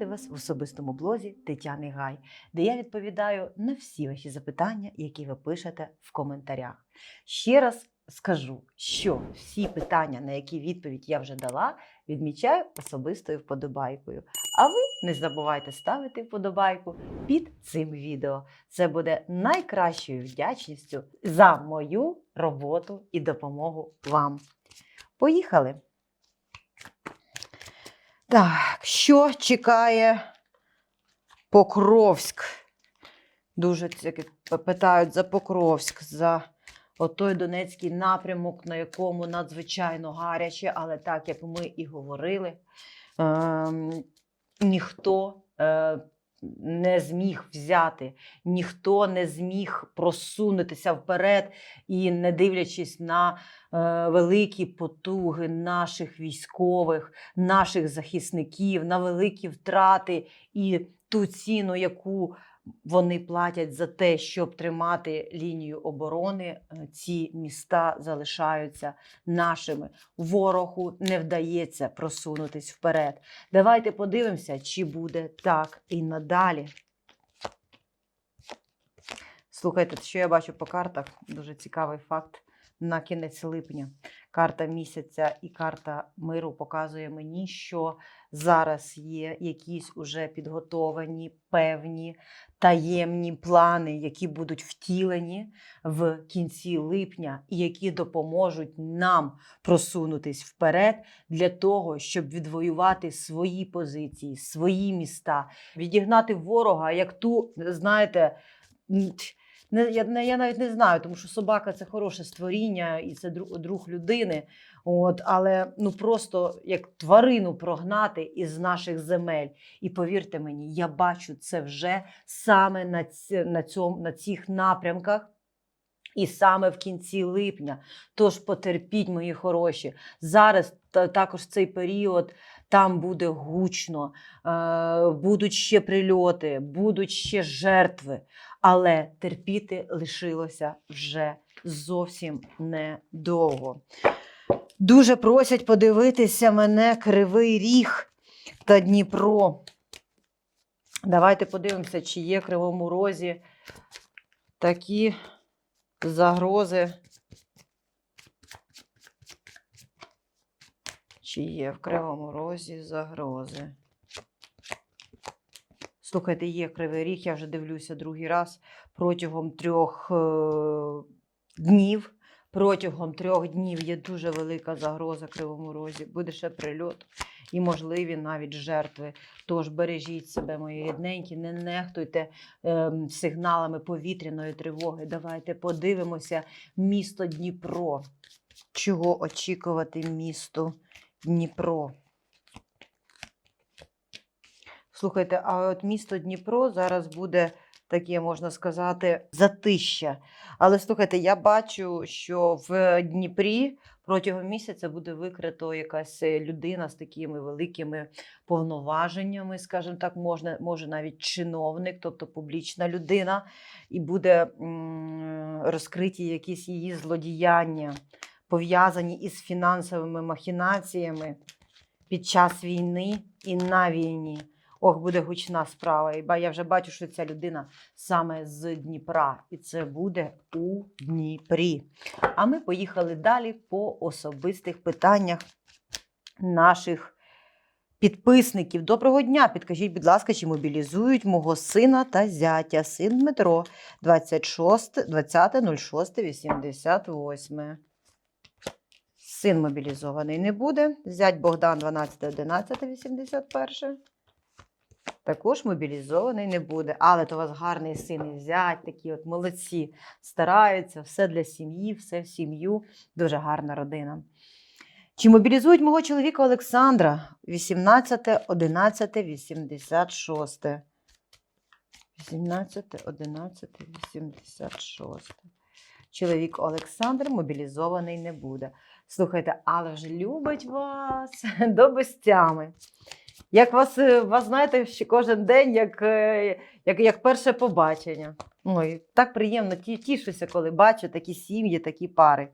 вітати вас в особистому блозі Тетяни Гай, де я відповідаю на всі ваші запитання, які ви пишете в коментарях. Ще раз скажу, що всі питання, на які відповідь я вже дала, відмічаю особистою вподобайкою. А ви не забувайте ставити вподобайку під цим відео. Це буде найкращою вдячністю за мою роботу і допомогу вам. Поїхали! Так, що чекає Покровськ? Дуже питають за Покровськ, за отой Донецький напрямок, на якому надзвичайно гаряче, але так як ми і говорили, ем, ніхто е, не зміг взяти, ніхто не зміг просунутися вперед і, не дивлячись на е, великі потуги наших військових, наших захисників, на великі втрати. І ту ціну, яку вони платять за те, щоб тримати лінію оборони, е, ці міста залишаються нашими. Ворогу не вдається просунутись вперед. Давайте подивимося, чи буде так і надалі. Слухайте, що я бачу по картах? Дуже цікавий факт. На кінець липня карта місяця і карта миру показує мені, що зараз є якісь уже підготовані певні таємні плани, які будуть втілені в кінці липня, і які допоможуть нам просунутись вперед для того, щоб відвоювати свої позиції, свої міста, відігнати ворога, як ту, знаєте. Не, я, я навіть не знаю, тому що собака це хороше створіння і це друг, друг людини. От, але ну просто як тварину прогнати із наших земель. І повірте мені, я бачу це вже саме на, на, цьому, на цих напрямках. І саме в кінці липня. Тож потерпіть, мої хороші. Зараз та, також цей період там буде гучно, е, будуть ще прильоти, будуть ще жертви. Але терпіти лишилося вже зовсім недовго. Дуже просять подивитися мене Кривий Ріг та Дніпро. Давайте подивимося, чи є в Кривому Розі такі загрози. Чи є в Кривому Розі загрози? Слухайте, є Кривий Ріг, я вже дивлюся другий раз протягом трьох е, днів. Протягом трьох днів є дуже велика загроза Кривому Розі. Буде ще прильот і можливі навіть жертви. Тож бережіть себе, мої рідненькі, не нехтуйте ем, сигналами повітряної тривоги. Давайте подивимося місто Дніпро. Чого очікувати місту Дніпро? Слухайте, а от місто Дніпро зараз буде таке, можна сказати, затища. Але слухайте, я бачу, що в Дніпрі протягом місяця буде викрито якась е, людина з такими великими повноваженнями, скажімо так, можна, може навіть чиновник, тобто публічна людина, і буде розкриті якісь її злодіяння, пов'язані із фінансовими махінаціями під час війни і на війні. Ох, буде гучна справа. І я вже бачу, що ця людина саме з Дніпра, і це буде у Дніпрі. А ми поїхали далі по особистих питаннях наших підписників. Доброго дня! Підкажіть, будь ласка, чи мобілізують мого сина та зятя, син Дмитро, 26, 20.06.88. Син мобілізований не буде. Зять Богдан 12.11.81. Також мобілізований не буде. Але то у вас гарний син і зять, такі от молодці. Стараються, все для сім'ї, все в сім'ю. Дуже гарна родина. Чи мобілізують мого чоловіка Олександра 18, 11, 86. 18, 11, 86. Чоловік Олександр мобілізований не буде. Слухайте, але ж любить вас до безтями. Як вас, е, вас знаєте, ще кожен день, як, е, як, як перше побачення. Ой, так приємно тішуся, коли бачу такі сім'ї, такі пари.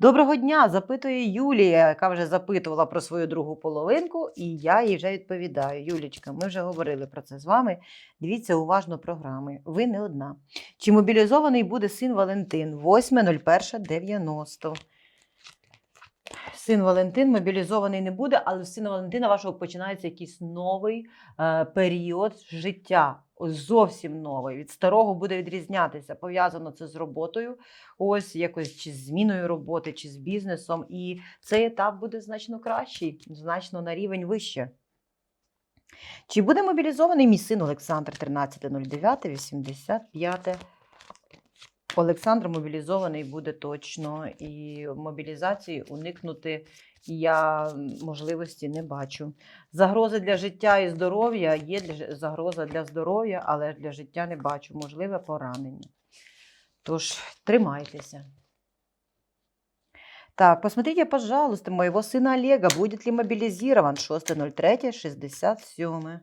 Доброго дня! запитує Юлія, яка вже запитувала про свою другу половинку, і я їй вже відповідаю. Юлічка, ми вже говорили про це з вами. Дивіться уважно програми. Ви не одна. Чи мобілізований буде син Валентин 8.01.90? Син Валентин мобілізований не буде, але в сина Валентина вашого починається якийсь новий е, період життя. Зовсім новий. Від старого буде відрізнятися. Пов'язано це з роботою, ось якось чи з зміною роботи, чи з бізнесом. І цей етап буде значно кращий, значно на рівень вище. Чи буде мобілізований мій син Олександр 13.09.85? Олександр мобілізований буде точно, і мобілізації уникнути я можливості не бачу. Загрози для життя і здоров'я є загроза для здоров'я, але для життя не бачу. Можливе поранення. Тож тримайтеся. Так, посмотрите, пожалуйста, моего сына Олега, будет ли мобилизирован 6.03.67.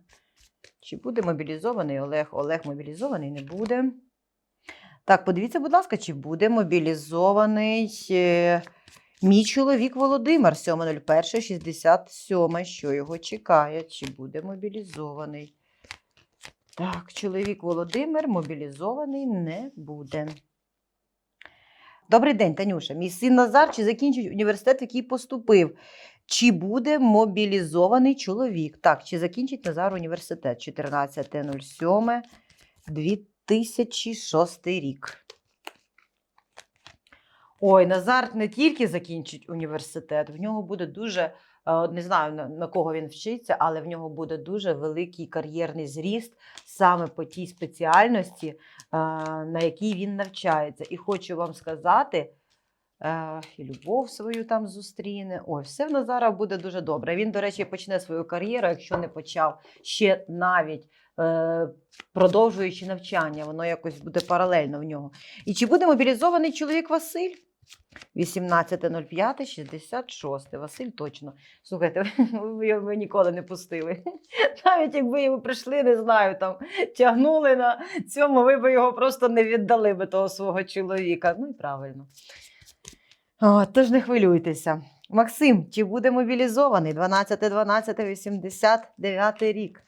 Чи буде мобілізований Олег? Олег мобілізований не буде. Так, подивіться, будь ласка, чи буде мобілізований е, мій чоловік Володимир 7.01.67. Що його чекає? Чи буде мобілізований? Так, чоловік Володимир мобілізований не буде. Добрий день, Танюша. Мій син Назар чи закінчить університет, який поступив? Чи буде мобілізований чоловік? Так, чи закінчить Назар університет? 14.07. 2006 рік. Ой, Назар не тільки закінчить університет, в нього буде дуже, е, не знаю на, кого він вчиться, але в нього буде дуже великий кар'єрний зріст саме по тій спеціальності, е, на якій він навчається. І хочу вам сказати, е, і любов свою там зустріне. Ой, все в Назара буде дуже добре. Він, до речі, почне свою кар'єру, якщо не почав ще навіть. Е, Продовжуючи навчання, воно якось буде паралельно в нього. І чи буде мобілізований чоловік Василь? 18.05.66. Василь точно. Слухайте, ви його ніколи не пустили. Навіть якби ви прийшли, не знаю, там тягнули на цьому, ви б його просто не віддали би того свого чоловіка. Ну і правильно. О, тож не хвилюйтеся. Максим, чи буде мобілізований 12.12.89 рік?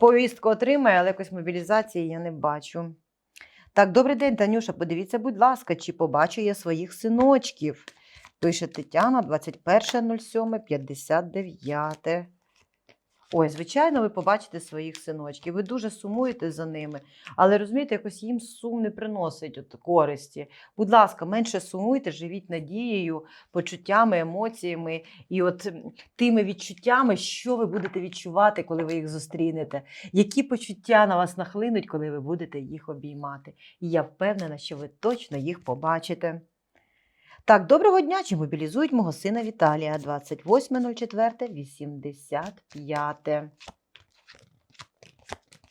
Повістку отримає, але якось мобілізації я не бачу. Так, добрий день, Танюша. Подивіться, будь ласка, чи побачу я своїх синочків. Пише Тетяна 21.07.59. Ой, звичайно, ви побачите своїх синочків. Ви дуже сумуєте за ними, але розумієте, якось їм сум не приносить от користі. Будь ласка, менше сумуйте, живіть надією, почуттями, емоціями і от тими відчуттями, що ви будете відчувати, коли ви їх зустрінете. Які почуття на вас нахлинуть, коли ви будете їх обіймати? І я впевнена, що ви точно їх побачите. Так, доброго дня. Чи мобілізують мого сина Віталія 28.04.85.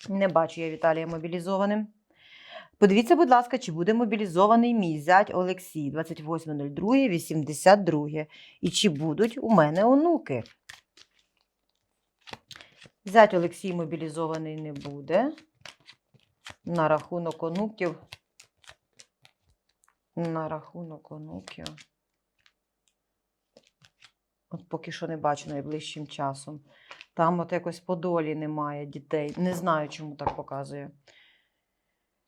Не бачу я Віталія мобілізованим. Подивіться, будь ласка, чи буде мобілізований мій зять Олексій 28.02.82. І чи будуть у мене онуки? Зять Олексій мобілізований не буде. На рахунок онуків. На рахунок онуків. От поки що не бачу найближчим часом. Там от якось по долі немає дітей. Не знаю, чому так показує.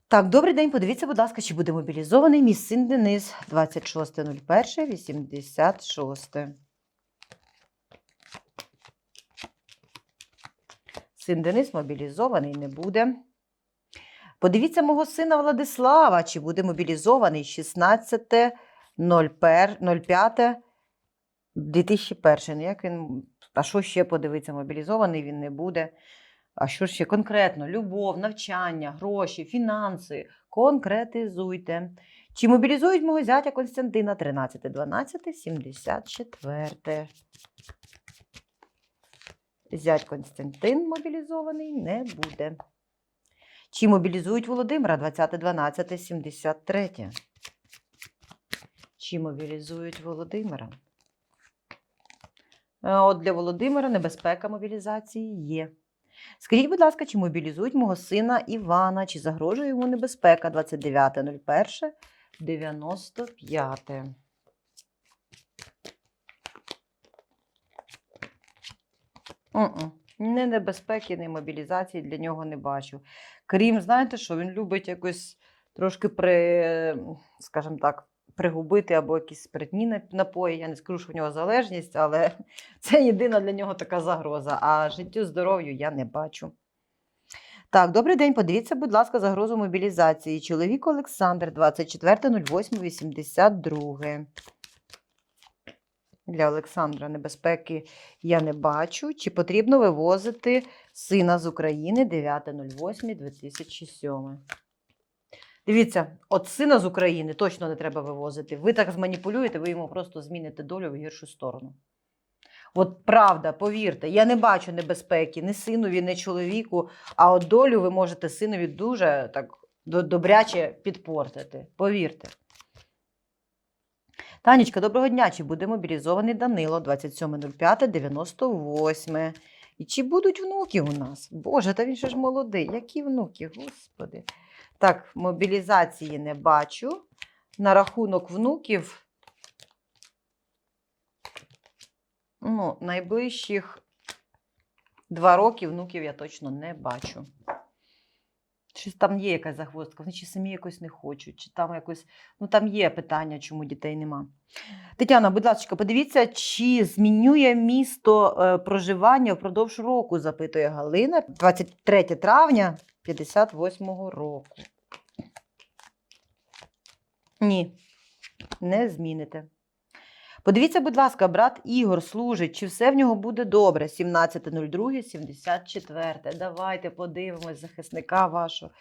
Так, добрий день. Подивіться, будь ласка, чи буде мобілізований мій син Денис 26.01.86. Син Денис мобілізований не буде. Подивіться мого сина Владислава, чи буде мобілізований 16.05.2001. Ну, він, а що ще подивиться? Мобілізований він не буде. А що ще конкретно? Любов, навчання, гроші, фінанси. Конкретизуйте. Чи мобілізують мого зятя Константина 13.12.74? Зять Константин мобілізований не буде. Чи мобілізують Володимира 20.12.73? Чи мобілізують Володимира? Е, От для Володимира небезпека мобілізації є. Скажіть, будь ласка, чи мобілізують мого сина Івана, чи загрожує йому небезпека 29.01, 95. М-м. Ні небезпеки, ні мобілізації для нього не бачу. Крім, знаєте що, він любить якось трошки при, скажімо так, пригубити або якісь спиртні напої. Я не скажу, що в нього залежність, але це єдина для нього така загроза. А життю, здоров'ю я не бачу. Так, добрий день. Подивіться, будь ласка, загрозу мобілізації. Чоловік Олександр, 24.08.82. Для Олександра небезпеки я не бачу. Чи потрібно вивозити сина з України 9.08.2007? Дивіться, от сина з України точно не треба вивозити. Ви так зманіпулюєте, ви йому просто зміните долю в гіршу сторону. От правда, повірте, я не бачу небезпеки ні синові, ні чоловіку, а от долю ви можете синові дуже так добряче підпортити. Повірте. Танечка, доброго дня. Чи буде мобілізований Данило 27.05.98? І чи будуть внуки у нас? Боже, та він ще ж молодий. Які внуки, господи. Так, мобілізації не бачу. На рахунок внуків. Ну, найближчих два роки внуків я точно не бачу. Чи там є якась загвоздка, вони чи самі якось не хочуть, чи там якось. Ну там є питання, чому дітей нема. Тетяна, будь ласка, подивіться, чи змінює місто е, проживання впродовж року, запитує Галина. 23 травня 58-го року. Ні, не зміните. Подивіться, будь ласка, брат Ігор служить, чи все в нього буде добре? 17.02.74. Давайте подивимось захисника вашого.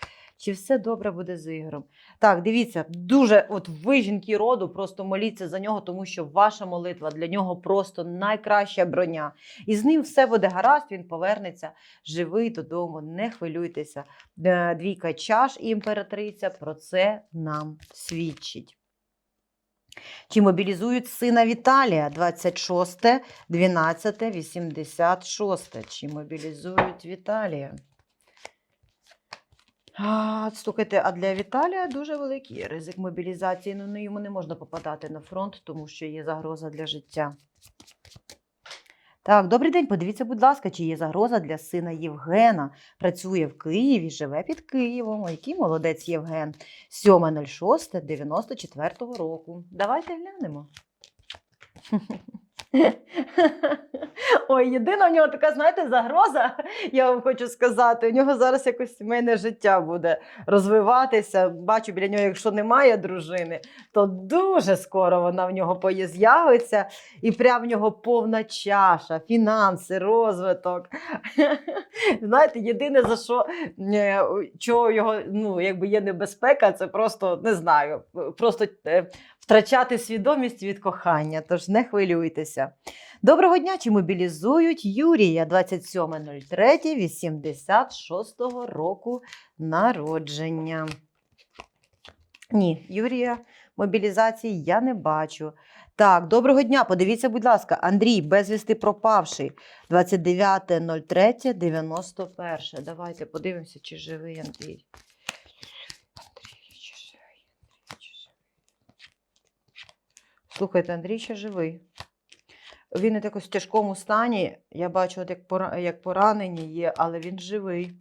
Чи все добре буде з Ігорем? Так, дивіться, дуже, от ви, жінки роду, просто моліться за нього, тому що ваша молитва для нього просто найкраща броня. І з ним все буде гаразд, він повернеться живий додому. Не хвилюйтеся. Е, Двійка чаш і імператриця про це нам свідчить. Чи мобілізують сина Віталія 26, 12, 86. Чи мобілізують Віталія? А, слухайте, а для Віталія дуже великий ризик мобілізації. Ну, ну, йому не можна попадати на фронт, тому що є загроза для життя. Так, добрий день. Подивіться, будь ласка, чи є загроза для сина Євгена. Працює в Києві, живе під Києвом. Який молодець Євген. 7.06.94 року. Давайте глянемо. Ой, єдина в нього така, знаєте, загроза, я вам хочу сказати. У нього зараз якось сімейне життя буде розвиватися. Бачу, біля нього, якщо немає дружини, то дуже скоро вона в нього з'явиться, і прям в нього повна чаша, фінанси, розвиток. Знаєте, єдине за що е, чого його ну, якби є небезпека, це просто не знаю, просто е, втрачати свідомість від кохання. Тож не хвилюйтеся. Доброго дня! Чи мобілізують Юрія 27.03.86 року народження? Ні, Юрія мобілізації я не бачу. Так, доброго дня. Подивіться, будь ласка, Андрій, безвісти пропавший. 29.03.91. Давайте подивимося, чи живий Андрій. Андрій, чи живий? Андрій, чи живий? Слухайте, Андрій ще живий. Він не якось в тяжкому стані. Я бачу, от як, пора... як поранення є, але він живий.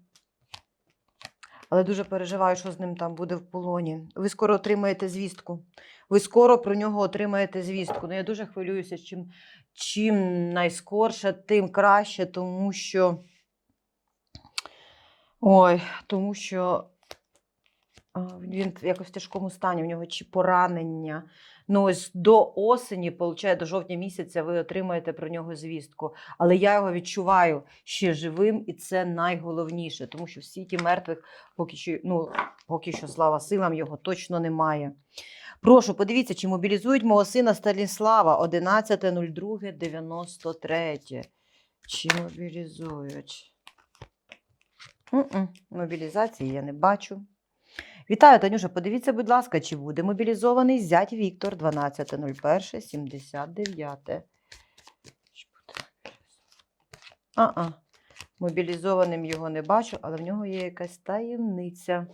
Але дуже переживаю, що з ним там буде в полоні. Ви скоро отримаєте звістку. Ви скоро про нього отримаєте звістку. Ну, я дуже хвилююся, чим, чим найскорше, тим краще, тому що. Ой, тому що він якось в тяжкому стані, в нього чи поранення. Ну, ось до осені, виходить, до жовтня місяця ви отримаєте про нього звістку. Але я його відчуваю ще живим, і це найголовніше, тому що всі ті мертвих поки що, ну, поки що, слава силам, його точно немає. Прошу, подивіться, чи мобілізують мого сина Станіслава 11.02.93. Чи мобілізують? Мобілізації я не бачу. Вітаю, Танюша. Подивіться, будь ласка, чи буде мобілізований зять Віктор 12.01.79. Чи буде мобілізований? А-а. Мобілізованим його не бачу, але в нього є якась таємниця,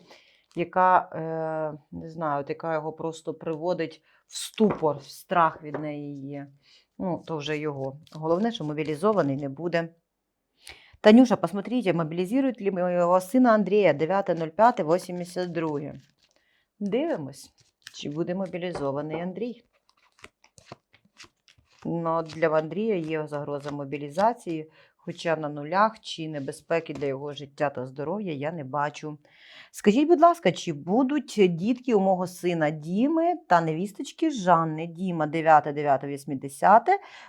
яка, е, не знаю, от яка його просто приводить в ступор, в страх від неї є. Ну, то вже його. Головне, що мобілізований не буде. Танюша, посмотрите, мобілізують ли моєго сина Андрія 9.05.82. Дивимось, чи буде мобілізований Андрій. Ну, для Андрія є загроза мобілізації, хоча на нулях чи небезпеки для його життя та здоров'я я не бачу. Скажіть, будь ласка, чи будуть дітки у мого сина Діми та невісточки Жанни? Діма 9.9.80,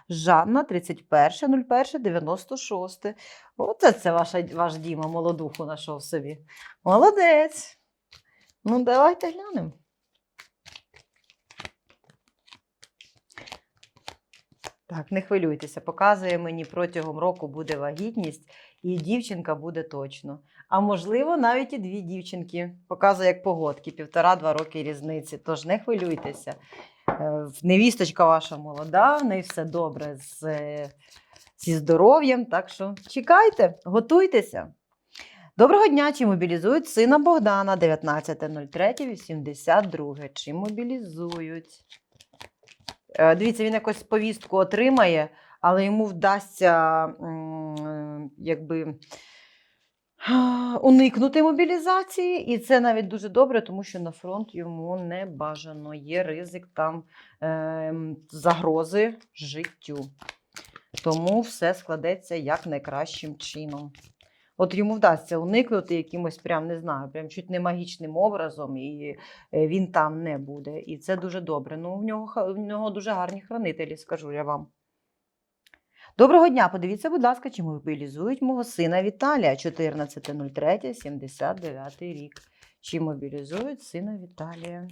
Жанна 31.01.96. Оце це ваша, ваш Діма молодуху знайшов собі. Молодець. Ну, давайте глянемо. Так, не хвилюйтеся, показує мені протягом року буде вагітність, і дівчинка буде точно. А можливо, навіть і дві дівчинки. Показує як погодки, півтора-два роки різниці. Тож не хвилюйтеся. Е, Невісточка ваша молода, в неї все добре з, е, зі здоров'ям. Так що чекайте, готуйтеся. Доброго дня! Чи мобілізують сина Богдана 19.03.82? Чи мобілізують? Е, Дивіться, він якось повістку отримає, але йому вдасться якби уникнути мобілізації, і це навіть дуже добре, тому що на фронт йому не бажано. Є ризик там ем, загрози життю. Тому все складеться як найкращим чином. От йому вдасться уникнути якимось, прям не знаю, прям чуть не магічним образом, і е, він там не буде. І це дуже добре. Ну, в нього, в нього дуже гарні хранителі, скажу я вам. Доброго дня. Подивіться, будь ласка, чи мобілізують мого сина Віталія 14.03.79 рік. Чи мобілізують сина Віталія?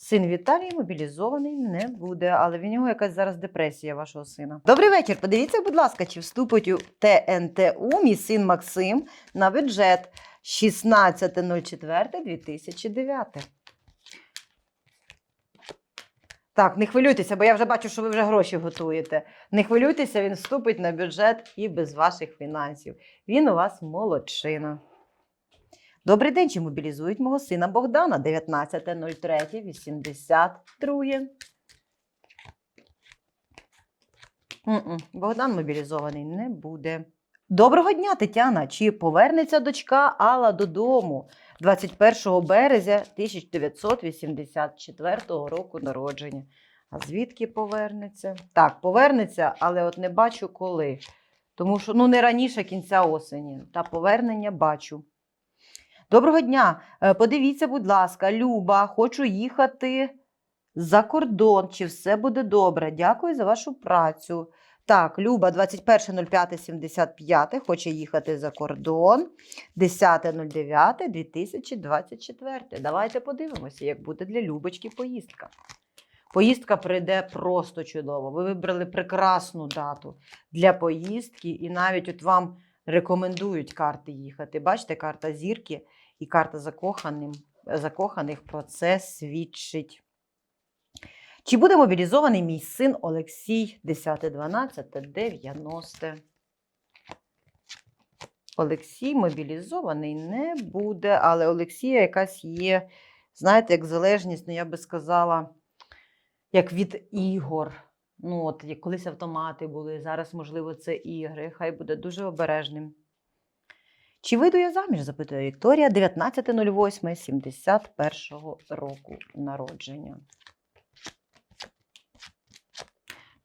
Син Віталій мобілізований не буде, але в нього якась зараз депресія вашого сина. Добрий вечір. Подивіться, будь ласка, чи вступить у ТНТУ мій син Максим на бюджет 16.04.2009. Так, не хвилюйтеся, бо я вже бачу, що ви вже гроші готуєте. Не хвилюйтеся, він вступить на бюджет і без ваших фінансів. Він у вас молодчина. Добрий день, чи мобілізують мого сина Богдана 19.03.82. Богдан мобілізований не буде. Доброго дня, Тетяна. Чи повернеться дочка Алла додому 21 березня 1984 року народження? А звідки повернеться? Так, повернеться, але от не бачу коли. Тому що ну, не раніше кінця осені. Та повернення бачу. Доброго дня. Е, Подивіться, будь ласка, Люба, хочу їхати за кордон. Чи все буде добре? Дякую за вашу працю. Так, Люба, 21.05.75 хоче їхати за кордон. 10.09.2024. Давайте подивимося, як буде для Любочки поїздка. Поїздка прийде просто чудово. Ви вибрали прекрасну дату для поїздки, і навіть от вам рекомендують карти їхати. Бачите, карта зірки і карта закоханим, закоханих про це свідчить. Чи буде мобілізований мій син Олексій 10.12.90? Олексій мобілізований не буде, але Олексія якась є, знаєте, як залежність, ну я би сказала, як від ігор. Ну, от як колись автомати були, зараз, можливо, це ігри. Хай буде дуже обережним. Чи вийду я заміж? запитує Вікторія 19.08.71 року народження.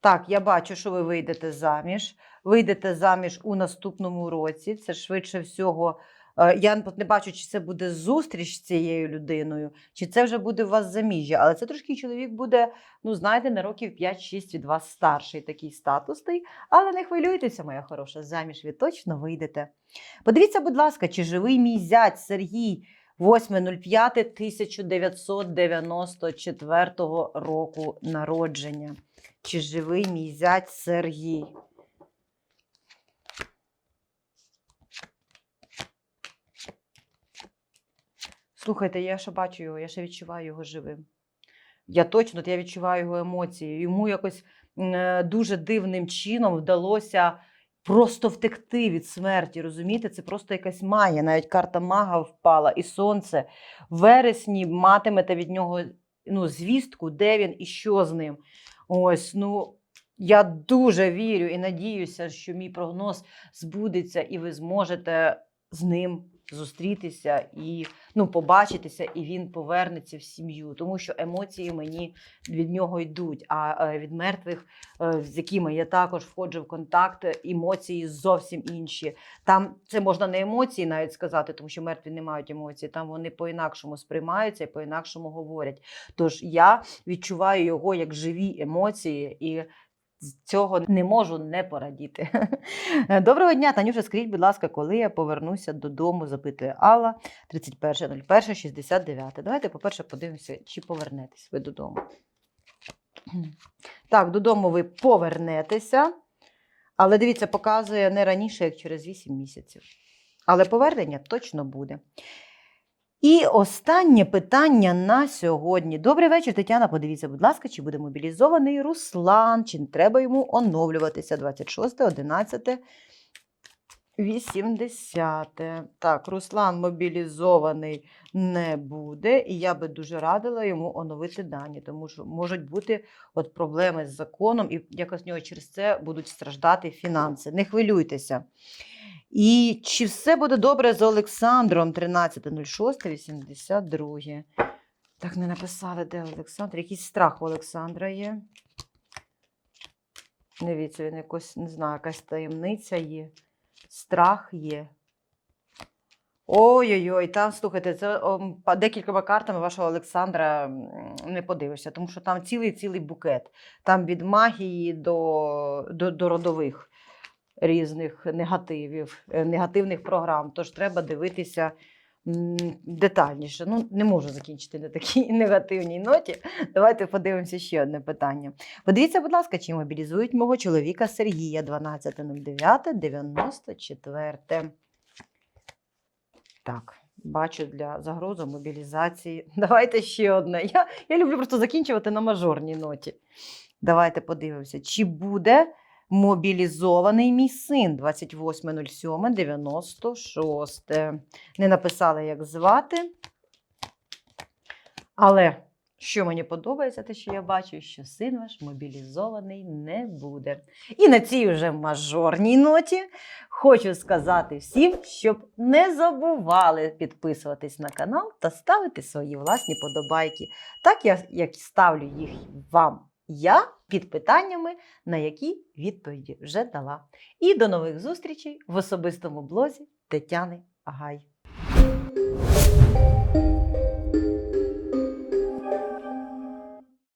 Так, я бачу, що ви вийдете заміж. Вийдете заміж у наступному році. Це швидше всього. Е, Я не бачу, чи це буде зустріч з цією людиною, чи це вже буде у вас заміжжя. Але це трошки чоловік буде, ну, знаєте, на років 5-6 від вас старший, такий статусний. Але не хвилюйтеся, моя хороша, заміж ви точно вийдете. Подивіться, будь ласка, чи живий мій зять Сергій 8.05.1994 року народження. Чи живий мій зять Сергій? Слухайте, я ще бачу його, я ще відчуваю його живим. Я точно я відчуваю його емоції. Йому якось е, дуже дивним чином вдалося просто втекти від смерті. Розумієте, це просто якась магія. Навіть карта мага впала, і сонце. В вересні матимете від нього ну, звістку, де він і що з ним. Ось, ну. Я дуже вірю і надіюся, що мій прогноз збудеться, і ви зможете з ним зустрітися і ну, побачитися, і він повернеться в сім'ю, тому що емоції мені від нього йдуть. А е, від мертвих, е, з якими я також входжу в контакт, емоції зовсім інші. Там це можна не емоції навіть сказати, тому що мертві не мають емоцій. Там вони по-інакшому сприймаються і по-інакшому говорять. Тож я відчуваю його як живі емоції і. З Цього не можу не порадіти. Доброго дня, Танюша. Скажіть, будь ласка, коли я повернуся додому, запитує Алла 31.01.69. Давайте, по-перше, подивимося, чи повернетесь ви додому. Так, додому ви повернетеся, але дивіться, показує не раніше, як через 8 місяців. Але повернення точно буде. І останнє питання на сьогодні. Добрий вечір, Тетяна. Подивіться, будь ласка, чи буде мобілізований Руслан, чи не треба йому оновлюватися 26, 11, 80. Так, Руслан мобілізований не буде, і я би дуже радила йому оновити дані, тому що можуть бути от проблеми з законом, і якось нього через це будуть страждати фінанси. Не хвилюйтеся. І чи все буде добре з Олександром 13.06.82? Так, не написали, де Олександр. Якийсь страх у Олександра є. Дивіться, він якось, не знаю, якась таємниця є. Страх є. Ой-ой-ой, там, слухайте, це о, декількома картами вашого Олександра не подивишся, тому що там цілий-цілий букет. Там від магії до, до, до родових різних негативів, е, негативних програм. Тож треба дивитися детальніше. Ну, не можу закінчити на такій негативній ноті. Давайте подивимося ще одне питання. Подивіться, будь ласка, чи мобілізують мого чоловіка Сергія 12.09.94. Так, бачу для загрози мобілізації. Давайте ще одне. Я, я люблю просто закінчувати на мажорній ноті. Давайте подивимося, чи буде мобілізований мій син 28.07.96. Не написали, як звати. Але що мені подобається, те, що я бачу, що син ваш мобілізований не буде. І на цій вже мажорній ноті хочу сказати всім, щоб не забували підписуватись на канал та ставити свої власні подобайки. Так я, як ставлю їх вам я під питаннями, на які відповіді вже дала. І до нових зустрічей в особистому блозі Тетяни Агай.